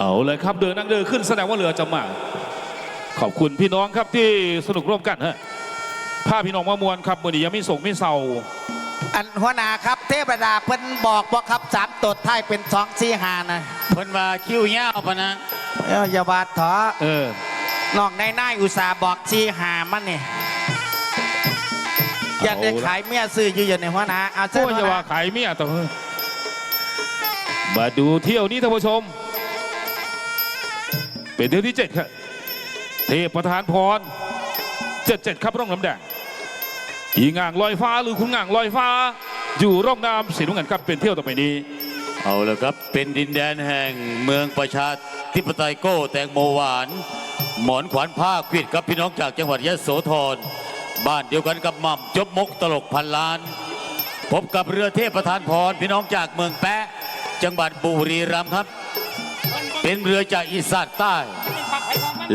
เอาเลยครับเดินนั่งเดินขึ้นแสดงว่าเรือจะมาขอบคุณพี่น้องครับที่สนุกร่วมกันฮะผ้าพี่น้องมามวลครับมือนี้ยังไม่ส่งไม่เศร้าอันหัวหน้าครับเทพดาเพิ่นบอกบอกครับสามตดท้ายเป็นสองสี่หานะเพิ่นว่าคิ้วยาวปะนะเอ้าอย่าบาดเถอะเออ น้องนายนายอุตส่าห์บอกสี่หามันนี่อยากได้ขายเมียซื้ออยู่อยู่ในหัวหน้าเอาโอ้เส้นยหัวอย่าหว่าน้าขายเมียแต่เฮ้ยมาดูเที่ยวนี้ท่านผู้ชม เป็นเที่ยวที่เจ็ดครับเทพประธานพรเจ็ดเจ็ดครับร่องน้ำแดงอีง่างลอยฟ้าหรือคุณง่างลอยฟ้า อยู่ร่องน้ำสีน้ำเงินครับเป็นเที่ยวต่อไปนี้ เอาละครับ เป็นดินแดนแห่งเมืองประชาธิปไตยโก้แตงโมหวาน หมอนขวานผ้าควิดกับพี่น้องจากจังหวัดยะโสธรบ้านเดียวกันกับหม่ำจบมกตลกพันล้าน พบกับเรือเทพประธานพรพี่น้องจากเมืองแปะจังหวัดบุรีรัมย์ครับ เป็นเรือจากอีสานใต้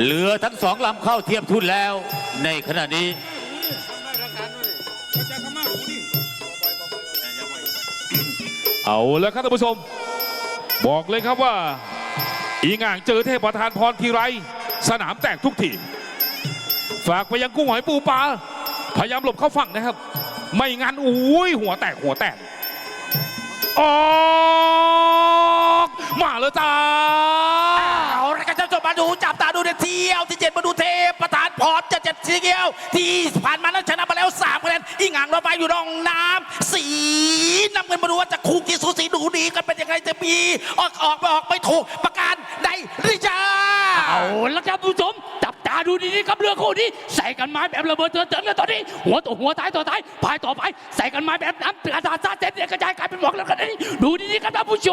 เรือทั้งสองลำเข้าเทียบทุนแล้ว ในขณะนี้ เอาแล้วครับท่านผู้ชม บอกเลยครับว่า อีง่างเจอเทพประธานพรทีไร สนามแตกทุกทีฝากไปยังกุ้งหอยปูปลาพยายามหลบเข้าฝั่งนะครับ ไม่งั้นอุ้ยหัวแตกหัวแตกอ๋อ มาแล้วจ้าเอาละครับท่านผู้ชมมาดูจับตาดูในเที่ยวที่เจ็ดมาดูเทพประธานพรจะเจ็ดสีเกียว ที่ผ่านมานั้นชนะมาแล้วสามคะแนนอีหงางรถไฟอยู่รองน้ำสีน้ำเงินมาดูว่าจะคู่กีสูสีดูดีกันเป็นยังไงจะมีออกออกไม่ออกไม่ถูกประการใดรือจ้า เอาละครับผู้ชมจับตาดูดีๆครับเรือคู่นี้ ใส่กันไม้แบบระเบิดเตือนๆกันตอนนี้ หัวต่อหัวท้ายต่อท้ายพายต่อไป ใส่กันไม้แบบน้ำกระดาษซาเซ็ตเนี่ยกระจายกลายเป็นหมอกแล้วกันนี่ดูดีๆครับท่านผู้ช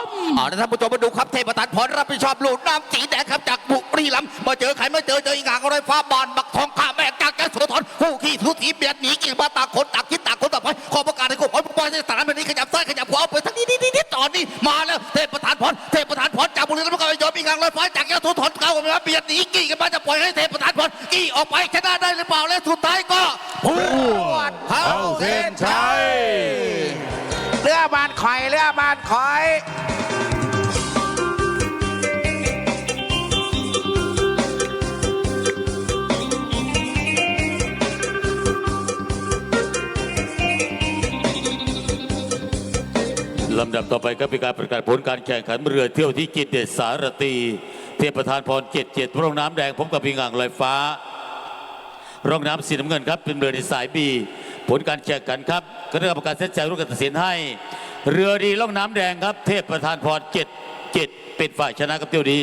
มเอาละท่านผู้ชมมาดูครับเทพประธานพรรับผิดชอบลูกน้ำสีแดงครับจากบุรีรัมย์มาเจอใครไม่เจอเจออีกอ่างอะไรฟ้าบานบักทองข้าแม่จากแกสุธรผู้ขี้ทุตีเบียดหนีกิ่งมาต่างคนต่างคิดต่างคนต่างไปขอประกาศให้กูขอผู้บริสถานแบบนี้ขยับซ้ายขยับขวาเอาไปทั้งนี้นี่นี่ตอนนี้มาแล้ว อีกอ่างลอยฟ้าจากแกสุธรเก่ามาเบียดหนีกิ่กันมาจะปล่อยให้เทพประธานพรกี่ออกไปชนะได้หรือเปล่าและสุดท้ายก็ผู้เข้าเส้นชัยเรือบานคอยเรือบานคอยลำดับต่อไปก็เป็นการประกาศผลการแข่งขันเรือเที่ยวที่จิตเดชสารตี เทพประธานพรเจ็ดเจ็ดร่องน้ำแดงพบกับพิงอ่างลอยฟ้า ร่องน้ำสีน้ำเงินครับ เป็นเรือในสายบีผลการแข่งขันครับคณะกรรมการเส้นใจร่วมกันตัดสินให้ เรือดีร่องน้ำแดงครับ เทพประธานพรเจ็ดเจ็ดเป็นฝ่ายชนะครับเที่ยวนี้